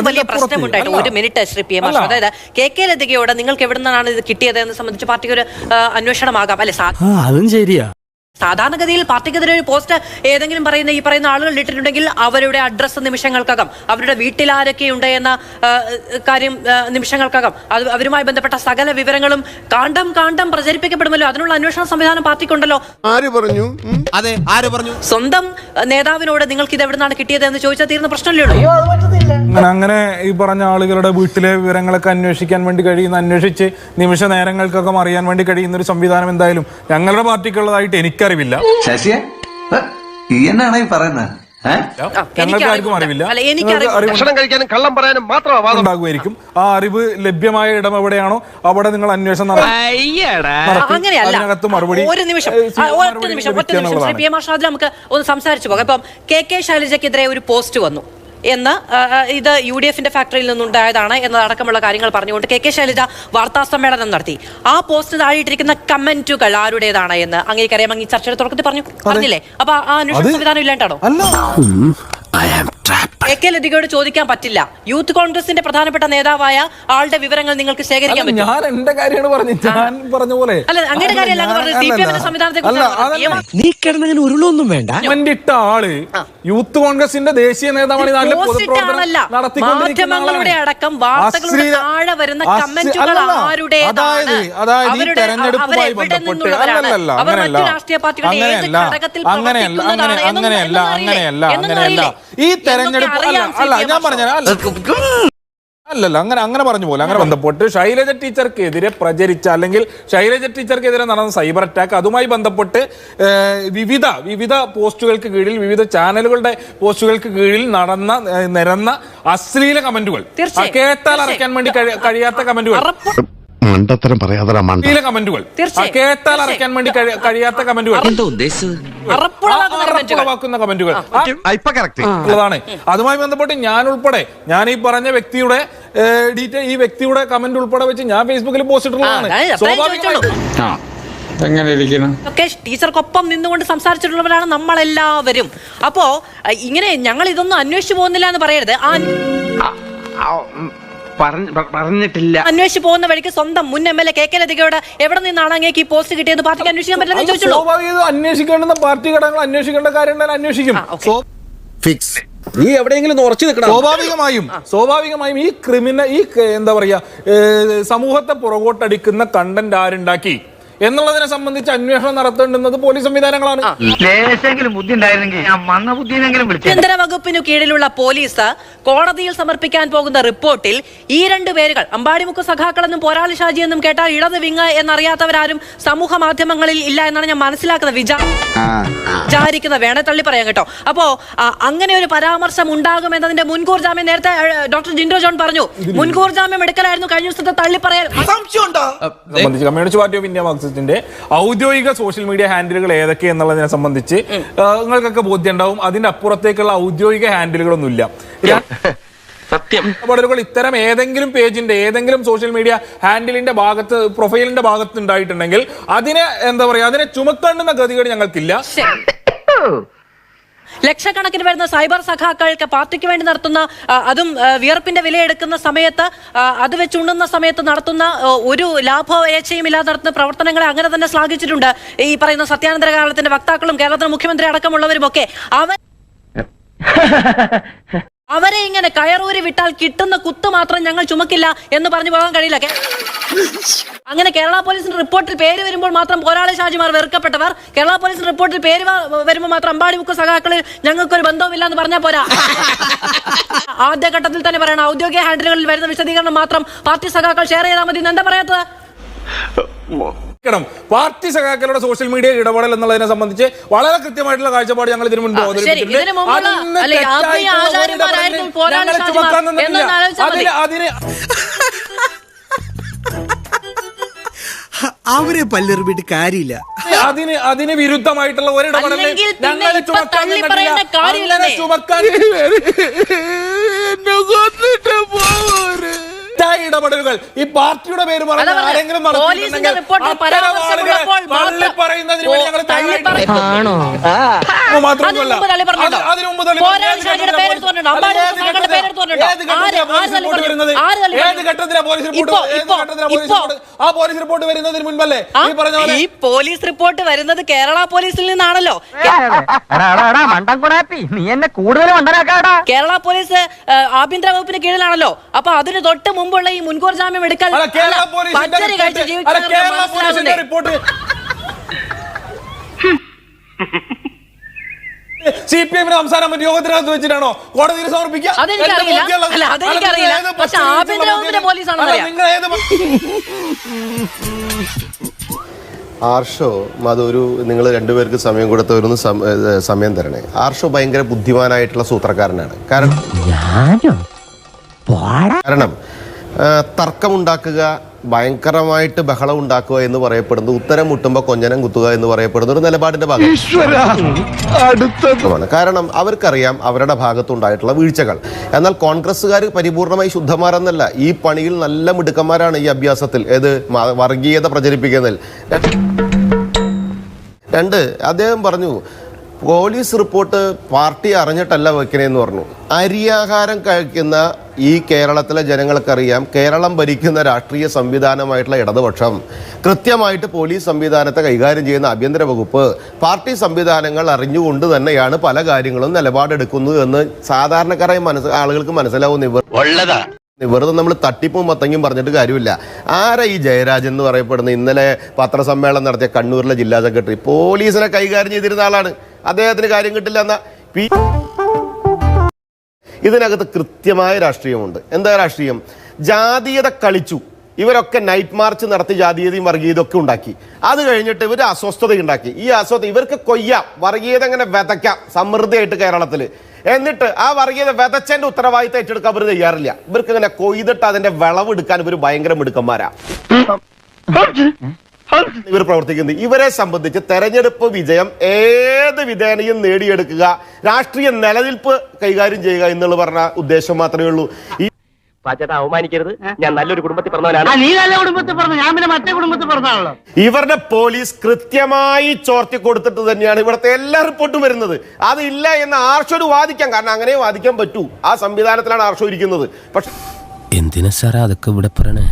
വലിയ പ്രശ്നമുണ്ടായിട്ട് ഒരു മിനിറ്റ് ശ്രീ പി എം അല്ല. അതായത് കെ കെ ലതികയോട് നിങ്ങൾക്ക് എവിടെ നിന്നാണ് ഇത് കിട്ടിയത് എന്ന് സംബന്ധിച്ച് പാർട്ടിക്ക് ഒരു അന്വേഷണമാകാം. അല്ലെ അതും ശരിയാ. സാധാരണഗതിയിൽ പാർട്ടിക്കെതിരെ ഒരു പോസ്റ്റ് ഏതെങ്കിലും പറയുന്ന ഈ പറയുന്ന ആളുകൾ ഇട്ടിട്ടുണ്ടെങ്കിൽ അവരുടെ അഡ്രസ്സ് നിമിഷങ്ങൾക്കകം അവരുടെ വീട്ടിൽ ആരൊക്കെയുണ്ട് എന്ന കാര്യം നിമിഷങ്ങൾക്കകം. അത് അവരുമായി ബന്ധപ്പെട്ട സകല വിവരങ്ങളും കാണ്ടം കാണ്ടം പ്രചരിപ്പിക്കപ്പെടുമല്ലോ. അതിനുള്ള അന്വേഷണ സംവിധാനം പാർട്ടിക്കുണ്ടല്ലോ. ആര് പറഞ്ഞു? അതെ ആര് പറഞ്ഞു? സ്വന്തം നേതാവിനോട് നിങ്ങൾക്ക് ഇത് എവിടുന്നാണ് കിട്ടിയത് എന്ന് ചോദിച്ചാൽ തീർന്ന പ്രശ്നമല്ലേ ഉള്ളൂ. അങ്ങനെ അങ്ങനെ ഈ പറഞ്ഞ ആളുകളുടെ വീട്ടിലെ വിവരങ്ങളൊക്കെ അന്വേഷിക്കാൻ വേണ്ടി കഴിയുന്ന അന്വേഷിച്ച് നിമിഷ നേരങ്ങൾക്കൊക്കെ അറിയാൻ വേണ്ടി കഴിയുന്ന ഒരു സംവിധാനം എന്തായാലും ഞങ്ങളുടെ പാർട്ടിക്കുള്ളതായിട്ട് എനിക്കറിവില്ല. ശശിയെ? ഈ എന്നാണ് ഈ പറയുന്നത്? ഞങ്ങൾക്ക് ആർക്കും. അറിവില്ല. ഭക്ഷണം കഴിക്കാനും കള്ളം പറയാനും ഉണ്ടാകുമായിരിക്കും. ആ അറിവ് ലഭ്യമായ ഇടം എവിടെയാണോ അവിടെ നിങ്ങൾ അന്വേഷണം അങ്ങനെയല്ല. മറുപടി ഒരു നിമിഷം. ഒറ്റ നിമിഷം ഒറ്റ ലഭിക്കുക നിമിഷം. ശ്രീ പി എം ആർ നമുക്ക് ഒന്ന് സംസാരിച്ചു പോകാം. ഇപ്പം കെ കെ ശൈലജക്കെതിരെ ഒരു പോസ്റ്റ് വന്നു. എന്ന് ഇത് യു ഡി എഫിന്റെ ഫാക്ടറിയിൽ നിന്നുണ്ടായതാണ് എന്നതടക്കമുള്ള കാര്യങ്ങൾ പറഞ്ഞുകൊണ്ട് കെ കെ ശൈലജ വാർത്താ സമ്മേളനം നടത്തി. ആ പോസ്റ്റ് താഴെയിട്ടിരിക്കുന്ന കമന്റുകൾ ആരുടേതാണ് എന്ന് അങ്ങേക്കറിയാം അങ്ങ് ചർച്ചയുടെ തുടക്കത്തിൽ പറഞ്ഞു. പറഞ്ഞില്ലേ? അപ്പൊ ആ അന്വേഷണ സംവിധാനം ഇല്ലാണ്ടാണോ? അല്ല കെ ലതികയോട് ചോദിക്കാൻ പറ്റില്ല. യൂത്ത് കോൺഗ്രസിന്റെ പ്രധാനപ്പെട്ട നേതാവായ ആളുടെ വിവരങ്ങൾ നിങ്ങൾക്ക് ശേഖരിക്കാൻ പറ്റും ഞാൻ എന്റെ കാര്യമാണ് പറഞ്ഞത്. ഞാൻ പറഞ്ഞ പോലെ. അല്ല, കാര്യമല്ല അങ്ങ് പറഞ്ഞത്. സംവിധാനത്തെ. നീ കിടന്നങ്ങനെ ഉരുളൊന്നും വേണ്ട. ആൾ യൂത്ത് കോൺഗ്രസിന്റെ ദേശീയ നേതാവാണ് ഈ നാട്ടിലെ പോസ്റ്റ് പൊതുപ്രവർത്തനം മാധ്യമങ്ങളുടെ അടക്കം വാർത്തകളുടെ താഴെ വരുന്ന കമന്റുകൾ. ആരുടേതാണ്? അവരുടെ- അവരെവിടെ നിന്നുള്ളവരാണ്? അവർ മറ്റു രാഷ്ട്രീയ പാർട്ടികളുടെ ഏത് ഘടകത്തിൽ അങ്ങനെയല്ല അങ്ങനെയല്ല അങ്ങനെയല്ല എന്നൊന്നും അങ്ങനെയല്ല? ഈ തെരഞ്ഞെടുപ്പ് അല്ല ഞാൻ പറഞ്ഞ അല്ലല്ല അങ്ങനെ അങ്ങനെ പറഞ്ഞു പോലെ അങ്ങനെ ബന്ധപ്പെട്ട് ശൈലജ ടീച്ചർക്കെതിരെ പ്രചരിച്ച അല്ലെങ്കിൽ ശൈലജ ടീച്ചർക്കെതിരെ നടന്ന സൈബർ അറ്റാക്ക് അതുമായി ബന്ധപ്പെട്ട് വിവിധ വിവിധ പോസ്റ്റുകൾക്ക് കീഴിൽ വിവിധ ചാനലുകളുടെ പോസ്റ്റുകൾക്ക് കീഴിൽ നടന്ന നിരന്ന അശ്ലീല കമന്റുകൾ. കേട്ടാൽ അറക്കാൻ വേണ്ടി കഴിയാത്ത കമന്റുകൾ. മണ്ടത്തരം പറയാതെ മണ്ട. കമന്റുകൾ. കേട്ടാൽ അറയ്ക്കാൻ വേണ്ടി കഴിയാത്ത കമന്റുകൾ. കമന്റുകൾ. കമന്റുകൾ. ആ കറക്റ്റ് ഉള്ളതാണ്. അതുമായി ബന്ധപ്പെട്ട് ഞാൻ ഉൾപ്പെടെ ഞാൻ ഈ പറഞ്ഞ വ്യക്തിയുടെ ഡീറ്റെയിൽ ഈ വ്യക്തിയുടെ കമന്റ് ഉൾപ്പെടെ വെച്ച് ഞാൻ ഫേസ്ബുക്കിൽ പോസ്റ്റ് ഇട്ടുള്ളതാണ് എങ്ങനെ ഇരിക്കണം ഒക്കെ ടീച്ചർക്കൊപ്പം നിന്നുകൊണ്ട് സംസാരിച്ചിട്ടുള്ളവരാണ് നമ്മളെല്ലാവരും. അപ്പോ ഇങ്ങനെ ഞങ്ങൾ ഇതൊന്നും അന്വേഷിച്ചു പോകുന്നില്ല എന്ന് പറയരുത്. ആ പറഞ്ഞിട്ടില്ല. അന്വേഷിച്ചു പോകുന്ന വഴിക്ക് സ്വന്തം മുൻ M L A K K ലതികയോട് എവിടെ നിന്നാണ് അങ്ങേക്ക് ഈ പോസ്റ്റ് കിട്ടിയത് പാർട്ടിക്ക് അന്വേഷിക്കാൻ പറ്റില്ലെന്ന് ചോദിച്ചുള്ളൂ സ്വാഭാവികം പാർട്ടി ഘടകങ്ങൾ അന്വേഷിക്കേണ്ട കാര്യങ്ങൾ അന്വേഷിക്കും. ഫിക്സ്. നീ എവിടെയെങ്കിലും ഉറച്ചു നിൽക്കണം. സ്വാഭാവികമായും സ്വാഭാവികമായും ഈ ക്രിമിനൽ ഈ ക- എന്താ പറയാ ഏ, സമൂഹത്തെ പുറകോട്ടടിക്കുന്ന കണ്ടന്റ് ആരുണ്ടാക്കി? എന്നുള്ളതിനെ സംബന്ധിച്ച് അന്വേഷണം നടത്തേണ്ടുന്നത് പോലീസ് സംവിധാനങ്ങളാണ്. കേന്ദ്ര ബുദ്ധി ഉണ്ടായിരുന്നെങ്കിൽ ഞാൻ മന്ന ബുദ്ധിനെങ്കിലും വിളിച്ചു. ആഭ്യന്തര വകുപ്പിനു കീഴിലുള്ള പോലീസ് കോടതിയിൽ സമർപ്പിക്കാൻ പോകുന്ന റിപ്പോർട്ടിൽ ഈ രണ്ട് പേരുകൾ അമ്പാടിമുക്ക് സഖാക്കളെന്നും പോരാളി ഷാജി എന്നും കേട്ടാൽ ഇളത് വിങ് എന്നറിയാത്തവരാരും സമൂഹ മാധ്യമങ്ങളിൽ ഇല്ല എന്നാണ് ഞാൻ മനസ്സിലാക്കുന്നത്. വിചാ വിചാരിക്കുന്ന വേണേ തള്ളി പറയാം കേട്ടോ. അപ്പോ അങ്ങനെ ഒരു പരാമർശം ഉണ്ടാകും എന്നതിന്റെ മുൻകൂർ ജാമ്യം നേരത്തെ ഡോക്ടർ ജിൻഡോ ജോൺ പറഞ്ഞു. മുൻകൂർ ജാമ്യം എടുക്കലായിരുന്നു കഴിഞ്ഞ ദിവസത്തെ തള്ളി പറയാൻ സംബന്ധിച്ച് കമ്മ്യൂണിസ്റ്റ് പാർട്ടി ഓഫ് ഇന്ത്യ മാർക്സിസ്റ്റിന്റെ ഔദ്യോഗിക സോഷ്യൽ മീഡിയ ഹാൻഡിലുകൾ ഏതൊക്കെ എന്നുള്ളതിനെ സംബന്ധിച്ച് നിങ്ങൾക്കൊക്കെ ബോധ്യം ഉണ്ടാവും അതിന്റെ അപ്പുറത്തേക്കുള്ള ഔദ്യോഗിക ഹാൻഡിലുകളൊന്നുമില്ല സത്യം. ഇടപെടലുകൾ ഇത്തരം ഏതെങ്കിലും പേജിന്റെ ഏതെങ്കിലും സോഷ്യൽ മീഡിയ ഹാൻഡിലിന്റെ ഭാഗത്ത് പ്രൊഫൈലിന്റെ ഭാഗത്ത് ഉണ്ടായിട്ടുണ്ടെങ്കിൽ അതിനെ എന്താ പറയാ അതിനെ ചുമക്കേണ്ടുന്ന ഗതികേട് ഞങ്ങൾക്കില്ല. ലക്ഷക്കണക്കിന് വരുന്ന സൈബർ സഖാക്കൾക്ക് പാർട്ടിക്ക് വേണ്ടി നടത്തുന്ന അതും വിയർപ്പിന്റെ വിലയെടുക്കുന്ന സമയത്ത് അത് വെച്ചുണ്ണുന്ന സമയത്ത് നടത്തുന്ന ഒരു ലാഭവേച്ഛയും ഇല്ലാതെ നടത്തുന്ന പ്രവർത്തനങ്ങളെ അങ്ങനെ തന്നെ ശ്ലാഘിച്ചിട്ടുണ്ട് ഈ പറയുന്ന സത്യാനന്തര കാലത്തിന്റെ വക്താക്കളും കേരളത്തിലെ മുഖ്യമന്ത്രി അടക്കമുള്ളവരും ഒക്കെ അവർ അവരെ ഇങ്ങനെ കയറൂരി വിട്ടാൽ കിട്ടുന്ന കുത്ത് മാത്രം ഞങ്ങൾ ചുമക്കില്ല എന്ന് പറഞ്ഞു പോകാൻ കഴിയില്ല. അങ്ങനെ കേരള പോലീസിന്റെ റിപ്പോർട്ടിൽ പേര് വരുമ്പോൾ മാത്രം പോരാളി ഷാജിമാർ വെറുക്കപ്പെട്ടവർ. കേരള പോലീസിന്റെ റിപ്പോർട്ടിൽ പേര് വരുമ്പോൾ മാത്രം അമ്പാടി മുക്ക് സഖാക്കളിൽ ഞങ്ങൾക്കൊരു ബന്ധവുമില്ല എന്ന് പറഞ്ഞാൽ പോരാ. ആദ്യഘട്ടത്തിൽ തന്നെ പറയണം. ഔദ്യോഗിക ഹാൻഡിലുകളിൽ വരുന്ന വിശദീകരണം മാത്രം പാർട്ടി സഖാക്കൾ ഷെയർ ചെയ്താൽ മതി. എന്താ പറയാത്തത്. പാർട്ടി സഖാക്കളുടെ സോഷ്യൽ മീഡിയ ഇടപെടൽ എന്നുള്ളതിനെ സംബന്ധിച്ച് വളരെ കൃത്യമായിട്ടുള്ള കാഴ്ചപ്പാട് ഞങ്ങൾ ഇതിനു മുൻപ് അതിന് അവരെ വീട്ട് കാര്യമില്ല അതിന് അതിന് വിരുദ്ധമായിട്ടുള്ള ഒരിടപെടൽ അല്ലെങ്കിൽ പിന്നെ ഞങ്ങൾ ഇപ്പൊ ചുമക്കാൻ തള്ളി നിന്നിട്ടില്ല. പറയേണ്ട കാര്യമില്ലെന്നേ. അങ്ങനെ ചുമക്കാൻ ഇടപെടലുകൾ. ഈ പാർട്ടിയുടെ പേര് പറഞ്ഞ അതാ ആരെങ്കിലും. മാത്രമല്ല, അതിന് മുമ്പ് ഏത് പോലീസ് റിപ്പോർട്ട് ഏത്? പോലീസ് റിപ്പോർട്ട് ആ പോലീസ് റിപ്പോർട്ട് വരുന്നതിന് മുൻപല്ലേ? ഈ പറഞ്ഞ ഈ പോലീസ് റിപ്പോർട്ട് വരുന്നത് കേരള പോലീസിൽ നിന്നാണല്ലോ. നീ എന്നെ കൂടുതൽ കേരള പോലീസ് ആഭ്യന്തര വകുപ്പിന് കീഴിലാണല്ലോ. അപ്പൊ അതിന് തൊട്ട് മുമ്പുള്ള ഈ മുൻകൂർ ജാമ്യം എടുക്കൽ പച്ചരി കഴിച്ച്. റിപ്പോർട്ട്. സി പി എമ്മിന് സംസ്ഥാന യോഗത്തിനകത്ത് വെച്ചിട്ടാണോ? കോടതിയിൽ സമർപ്പിക്കുക? ആർഷോ അതൊരു നിങ്ങൾ രണ്ടുപേർക്ക് സമയം കൊടുത്തവരൊന്ന് ഒരു സമയം തരണേ. ആർഷോ ഭയങ്കര ബുദ്ധിമാനായിട്ടുള്ള സൂത്രക്കാരനാണ്. കാരണം കാരണം തർക്കമുണ്ടാക്കുക ഭയങ്കരമായിട്ട് ബഹളം ഉണ്ടാക്കുക എന്ന് പറയപ്പെടുന്നത് ഉത്തരം മുട്ടുമ്പോൾ കൊഞ്ഞനം കുത്തുക എന്ന് പറയപ്പെടുന്ന ഒരു നിലപാടിന്റെ ഭാഗമാണ്. കാരണം അവർക്കറിയാം അവരുടെ ഭാഗത്തുണ്ടായിട്ടുള്ള വീഴ്ചകൾ. എന്നാൽ കോൺഗ്രസ്സുകാർ പരിപൂർണമായി ശുദ്ധമാരെന്നല്ല ഈ പണിയിൽ നല്ല മിടുക്കന്മാരാണ് ഈ അഭ്യാസത്തിൽ. ഏത് വർഗീയത പ്രചരിപ്പിക്കുന്നതിൽ. രണ്ട് അദ്ദേഹം പറഞ്ഞു പോലീസ് റിപ്പോർട്ട് പാർട്ടി അറിഞ്ഞിട്ടല്ല വെക്കണേന്ന് പറഞ്ഞു. അരിയാഹാരം കഴിക്കുന്ന ഈ കേരളത്തിലെ ജനങ്ങൾക്കറിയാം കേരളം ഭരിക്കുന്ന രാഷ്ട്രീയ സംവിധാനമായിട്ടുള്ള ഇടതുപക്ഷം കൃത്യമായിട്ട് പോലീസ് സംവിധാനത്തെ കൈകാര്യം ചെയ്യുന്ന ആഭ്യന്തര വകുപ്പ് പാർട്ടി സംവിധാനങ്ങൾ അറിഞ്ഞുകൊണ്ട് തന്നെയാണ് പല കാര്യങ്ങളും നിലപാടെടുക്കുന്നത് എന്ന് സാധാരണക്കാരായ മനസ്സ് ആളുകൾക്ക് മനസ്സിലാവുന്ന ഇവർ വെറുതെ നമ്മൾ തട്ടിപ്പും മത്തങ്ങും പറഞ്ഞിട്ട് കാര്യമില്ല. ആരാ ഈ ജയരാജൻ എന്ന് പറയപ്പെടുന്ന ഇന്നലെ പത്രസമ്മേളനം നടത്തിയ കണ്ണൂരിലെ ജില്ലാ സെക്രട്ടറി പോലീസിനെ കൈകാര്യം ചെയ്തിരുന്ന ആളാണ്. അദ്ദേഹത്തിന് കാര്യം കിട്ടില്ല എന്നാ. പി ഇതിനകത്ത് കൃത്യമായ രാഷ്ട്രീയമുണ്ട്. എന്താ രാഷ്ട്രീയം? ജാതീയത കളിച്ചു. ഇവരൊക്കെ നൈറ്റ് മാർച്ച് നടത്തി ജാതീയതയും വർഗീയതയും ഒക്കെ ഉണ്ടാക്കി. അത് കഴിഞ്ഞിട്ട് ഇവർ അസ്വസ്ഥത ഉണ്ടാക്കി. ഈ അസ്വസ്ഥ ഇവർക്ക് കൊയ്യാം വർഗീയത അങ്ങനെ വിതയ്ക്കാം സമൃദ്ധിയായിട്ട് കേരളത്തിൽ എന്നിട്ട് ആ വർഗീയത വിതച്ചതിന്റെ ഉത്തരവാദിത്തം ഏറ്റെടുക്കാൻ അവർ തയ്യാറില്ല. ഇവർക്ക് ഇങ്ങനെ കൊയ്തിട്ട് അതിന്റെ വിളവെടുക്കാൻ ഇവർ ഭയങ്കര മിടുക്കന്മാരാ. ഇവർ പ്രവർത്തിക്കുന്നത് ഇവരെ സംബന്ധിച്ച് തെരഞ്ഞെടുപ്പ് വിജയം ഏത് വിധേനയും നേടിയെടുക്കുക രാഷ്ട്രീയ നിലനിൽപ്പ് കൈകാര്യം ചെയ്യുക എന്നുള്ള പറഞ്ഞ ഉദ്ദേശം മാത്രമേ ഉള്ളൂ. ഈ പാച്ചേട്ടാ അവമാനിക്കരുത്. ഞാൻ നല്ലൊരു കുടുംബത്തിൽ പറഞ്ഞവനാണ്. നീ നല്ല കുടുംബത്തിൽ പറഞ്ഞു. ഞാൻ പിന്നെ മറ്റേ കുടുംബത്തിൽ പറഞ്ഞാണല്ലോ ഇവരുടെ പോലീസ് കൃത്യമായി ചോർത്തി കൊടുത്തിട്ട് തന്നെയാണ് ഇവിടുത്തെ എല്ലാ റിപ്പോർട്ടും വരുന്നത്. അതില്ല എന്ന് ആർഷോട് വാദിക്കാം. കാരണം അങ്ങനെ വാദിക്കാൻ പറ്റൂ. ആ സംവിധാനത്തിലാണ് ആർഷോ ഇരിക്കുന്നത്. പക്ഷെ എന്തിനാ സാറേ അതൊക്കെ ഇവിടെ പറയണേ?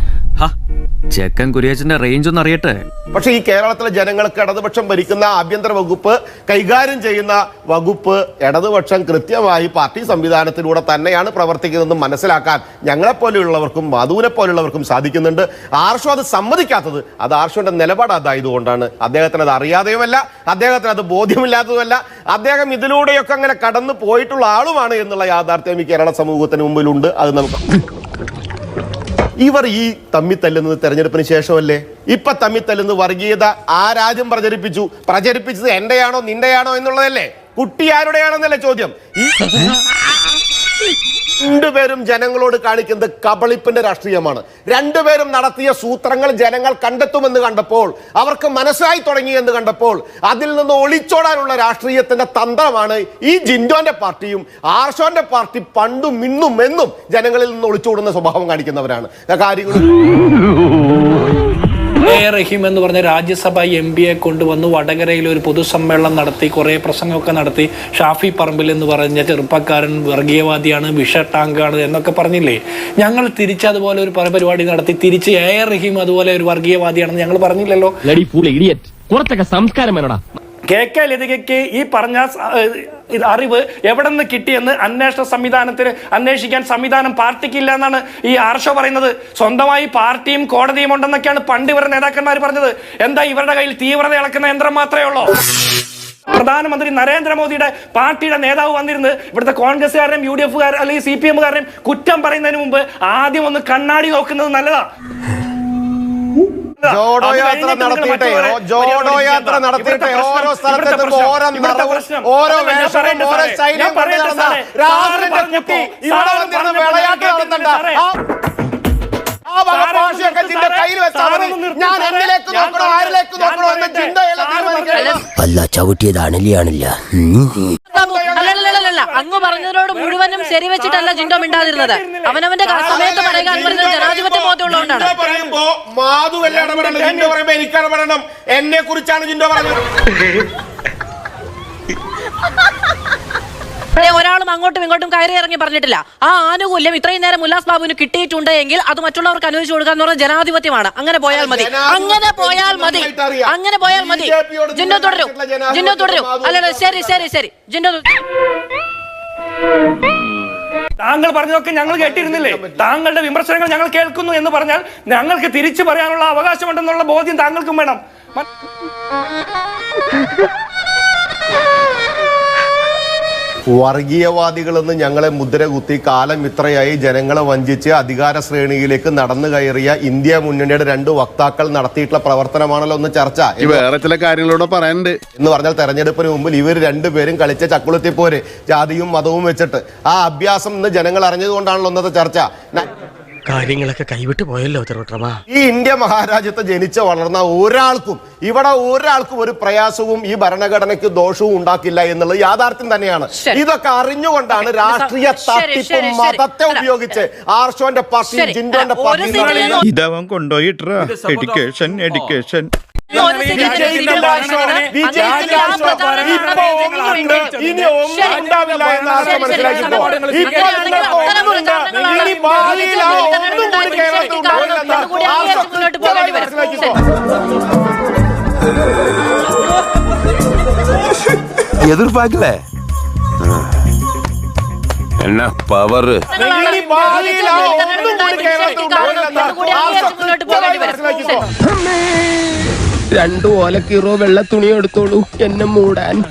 ചെക്കൻ കുര്യാച്ചന്റെ റേഞ്ച് ഒന്ന് അറിയട്ടെ. പക്ഷെ ഈ കേരളത്തിലെ ജനങ്ങൾക്ക് ഇടതുപക്ഷം ഭരിക്കുന്ന ആഭ്യന്തര വകുപ്പ് കൈകാര്യം ചെയ്യുന്ന വകുപ്പ് ഇടതുപക്ഷം കൃത്യമായി പാർട്ടി സംവിധാനത്തിലൂടെ തന്നെയാണ് പ്രവർത്തിക്കുന്നതെന്ന് മനസ്സിലാക്കാൻ ഞങ്ങളെപ്പോലെയുള്ളവർക്കും മധുവിനെ പോലെയുള്ളവർക്കും സാധിക്കുന്നുണ്ട്. ആർഷോ അത് സമ്മതിക്കാത്തത് അത് ആർഷോന്റെ നിലപാട് അതായതുകൊണ്ടാണ്. അദ്ദേഹത്തിന് അത് അറിയാതെയുമല്ല അദ്ദേഹത്തിന് അത് ബോധ്യമില്ലാത്തതുമല്ല. അദ്ദേഹം ഇതിലൂടെയൊക്കെ അങ്ങനെ കടന്നു പോയിട്ടുള്ള ആളുമാണ് എന്നുള്ള യാഥാർത്ഥ്യം ഈ കേരള സമൂഹത്തിന് മുമ്പിലുണ്ട്. അത് നമുക്ക് ഇവർ ഈ തമ്മിത്തല്ലുന്നത് തെരഞ്ഞെടുപ്പിന് ശേഷമല്ലേ? ഇപ്പൊ തമ്മിത്തല്ലുന്നത് വർഗീയത ആ രാജ്യം പ്രചരിപ്പിച്ചു? പ്രചരിപ്പിച്ചത് എന്റെയാണോ നിന്റെയാണോ എന്നുള്ളതല്ലേ? കുട്ടി ആരുടെയാണെന്നല്ലേ ചോദ്യം? രണ്ടുപേരും ജനങ്ങളോട് കാണിക്കുന്നത് കബളിപ്പിന്റെ രാഷ്ട്രീയമാണ്. രണ്ടുപേരും നടത്തിയ സൂത്രങ്ങൾ ജനങ്ങൾ കണ്ടെത്തുമെന്ന് കണ്ടപ്പോൾ അവർക്ക് മനസ്സിലായി തുടങ്ങി എന്ന് കണ്ടപ്പോൾ അതിൽ നിന്ന് ഒളിച്ചോടാനുള്ള രാഷ്ട്രീയത്തിന്റെ തന്ത്രമാണ് ഈ ജിൻഡോന്റെ പാർട്ടിയും ആർഷോന്റെ പാർട്ടി പണ്ടും മിന്നും എന്നും ജനങ്ങളിൽ നിന്ന് ഒളിച്ചോടുന്ന സ്വഭാവം കാണിക്കുന്നവരാണ്. കാര്യങ്ങളും. എ റഹീം എന്ന് പറഞ്ഞ രാജ്യസഭ എം പിയെ കൊണ്ടുവന്ന് വടകരയിൽ ഒരു പൊതുസമ്മേളനം നടത്തി കുറേ പ്രസംഗമൊക്കെ നടത്തി. ഷാഫി പറമ്പിൽ എന്ന് പറഞ്ഞ ചെറുപ്പക്കാരൻ വർഗീയവാദിയാണ് വിഷ ടാങ്കാണ് എന്നൊക്കെ പറഞ്ഞില്ലേ? ഞങ്ങൾ തിരിച്ച് അതുപോലെ ഒരു പരിപാടി നടത്തി. തിരിച്ച് എ റഹീം അതുപോലെ ഒരു വർഗീയവാദിയാണെന്ന് ഞങ്ങൾ പറഞ്ഞില്ലല്ലോ. കുറച്ചൊക്കെ സംസ്കാരം കെ കെ ലതികയ്ക്ക് ഈ പറഞ്ഞ ഇത് അറിവ് എവിടെ നിന്ന് കിട്ടിയെന്ന് അന്വേഷണ സംവിധാനത്തിന് അന്വേഷിക്കാൻ സംവിധാനം പാർട്ടിക്കില്ല എന്നാണ് ഈ ആർഷോ പറയുന്നത്. സ്വന്തമായി പാർട്ടിയും കോടതിയും ഉണ്ടെന്നൊക്കെയാണ് പണ്ട് ഇവരുടെ നേതാക്കന്മാർ പറഞ്ഞത്. എന്താ ഇവരുടെ കയ്യിൽ തീവ്രത ഇളക്കുന്ന യന്ത്രം മാത്രമേ ഉള്ളൂ? പ്രധാനമന്ത്രി നരേന്ദ്രമോദിയുടെ പാർട്ടിയുടെ നേതാവ് വന്നിരുന്ന് ഇവിടുത്തെ കോൺഗ്രസ്സുകാരനും യു ഡി എഫുകാർ അല്ലെങ്കിൽ സി പി എമ്മുകാരുടെയും കുറ്റം പറയുന്നതിന് മുമ്പ് ആദ്യം ഒന്ന് കണ്ണാടി നോക്കുന്നത് നല്ലതാ. ജോഡോ യാത്ര നടത്തിയിട്ടേ ജോഡോ യാത്ര നടത്തിയിട്ടേ ഓരോ സ്ഥലത്തും ഓരോ നിറവും ഓരോ വേഷവും ഓരോ ശൈലിയും കൊണ്ട് നടന്ന രാഹുലിന്റെ കുട്ടി ഇവിടെ വന്നിരുന്ന് വിളയാട്ട് നടത്തണ്ട. ഞാൻ. എന്നിലേക്ക് നോക്കണോ ആരിലേക്ക് നോക്കണോ എന്ന് പറയട്ടെ. ചിന്തയില്ല സാറ് തീരുമാനിക്കണം അല്ല ചവിട്ടിയതാണില്ല അണലിയാണില്ല അല്ലല്ലല്ലല്ല അങ്ങ് പറഞ്ഞതിനോട് മുഴുവനും ശരി വെച്ചിട്ടല്ല ജിൻഡോ മിണ്ടാതിരുന്നത്. അവനവന്റെ സമയത്ത് പറയുക ജനാധിപത്യ ബോധമുള്ളതുകൊണ്ടാണ്. പറയുമ്പോ എന്നെ കുറിച്ചാണ് ജിൻഡോ പറഞ്ഞത് ഇവിടെ ഒരാളും അങ്ങോട്ടും ഇങ്ങോട്ടും കയറി ഇറങ്ങി പറഞ്ഞിട്ടില്ല. ആ ആനുകൂല്യം ഇത്രയും നേരം ഉല്ലാസ് ബാബുവിന് കിട്ടിയിട്ടുണ്ട് എങ്കിൽ അത് മറ്റുള്ളവർക്ക് അനുവദിച്ചു കൊടുക്കുക എന്ന് പറഞ്ഞാൽ ജനാധിപത്യമാണ്. അങ്ങനെ പോയാൽ മതി. അങ്ങനെ പോയാൽ മതി. അങ്ങനെ പോയാൽ മതി. ജിന്നോ തുടരൂ. ജിന്നോ തുടരൂ. അല്ലല്ലോ ശരി ശരി ശരി. ജിന്നോ താങ്കൾ പറഞ്ഞതൊക്കെ ഞങ്ങൾ കേട്ടിരുന്നില്ലേ? താങ്കളുടെ വിമർശനങ്ങൾ ഞങ്ങൾ കേൾക്കുന്നു എന്ന് പറഞ്ഞാൽ ഞങ്ങൾക്ക് തിരിച്ചു പറയാനുള്ള അവകാശമുണ്ടെന്നുള്ള ബോധ്യം താങ്കൾക്കും വേണം. വർഗീയവാദികളെന്ന് ഞങ്ങളെ മുദ്ര കുത്തി കാലം ഇത്രയായി ജനങ്ങളെ വഞ്ചിച്ച് അധികാര ശ്രേണിയിലേക്ക് നടന്നു കയറിയ ഇന്ത്യ മുന്നണിയുടെ രണ്ട് വക്താക്കൾ നടത്തിയിട്ടുള്ള പ്രവർത്തനമാണല്ലോ ഒന്ന് ചർച്ച. വേറെ ചില കാര്യങ്ങളോട് പറയാനുണ്ട്. എന്ന് പറഞ്ഞാൽ തെരഞ്ഞെടുപ്പിന് മുമ്പിൽ ഇവർ രണ്ടുപേരും കളിച്ച ചക്കുളത്തിപ്പോര് ജാതിയും മതവും വെച്ചിട്ട്. ആ അഭ്യാസം ഇന്ന് ജനങ്ങൾ അറിഞ്ഞതുകൊണ്ടാണല്ലോ ഇന്നത്തെ ചർച്ച. കാര്യങ്ങളൊക്കെ കൈവിട്ട് പോയല്ലോ തിരുവട്ടമാ ഈ ഇന്ത്യ മഹാരാജ്യത്ത് ജനിച്ച വളർന്ന ഒരാൾക്കും ഇവിടെ ഒരാൾക്കും ഒരു പ്രയാസവും ഈ ഭരണഘടനയ്ക്ക് ദോഷവും ഉണ്ടാക്കില്ല എന്നുള്ളത് യാഥാർത്ഥ്യം തന്നെയാണ്. ഇതൊക്കെ അറിഞ്ഞുകൊണ്ടാണ് രാഷ്ട്രീയ തട്ടിപ്പും. മതത്തെ ഉപയോഗിച്ച് ആർഷോന്റെ പാർട്ടി ശരി. ജിൻഡോന്റെ ഒരു പാർട്ടി സീറ്റിൽ ഇതവൻ എഡ്യൂക്കേഷൻ എഡ്യൂക്കേഷൻ ഇനി ഒന്നും ഉണ്ടാവില്ല എന്ന് ഒന്നുണ്ട്, പ്രചാരണങ്ങളാണ് ഇനി ഭാവിയിൽ ആ ഒന്നും കൂടി കേരളത്തിൽ കാരണം ഉണ്ടാവില്ലെന്ന് ഇതുകൂടി ആർഷോ അംഗീകരിച്ച് മുന്നോട്ട് പോകേണ്ടി വരും. മനസ്സിലാക്കിക്കോ. എതിർപ്പാക്കലേ എന്നാ പവറ് ഒന്നും കൂടി കേരളത്തിൽ രണ്ടു ഓലക്കീറോ വെള്ള തുണി എടുത്തോളൂ. എന്നെ മൂടാൻ.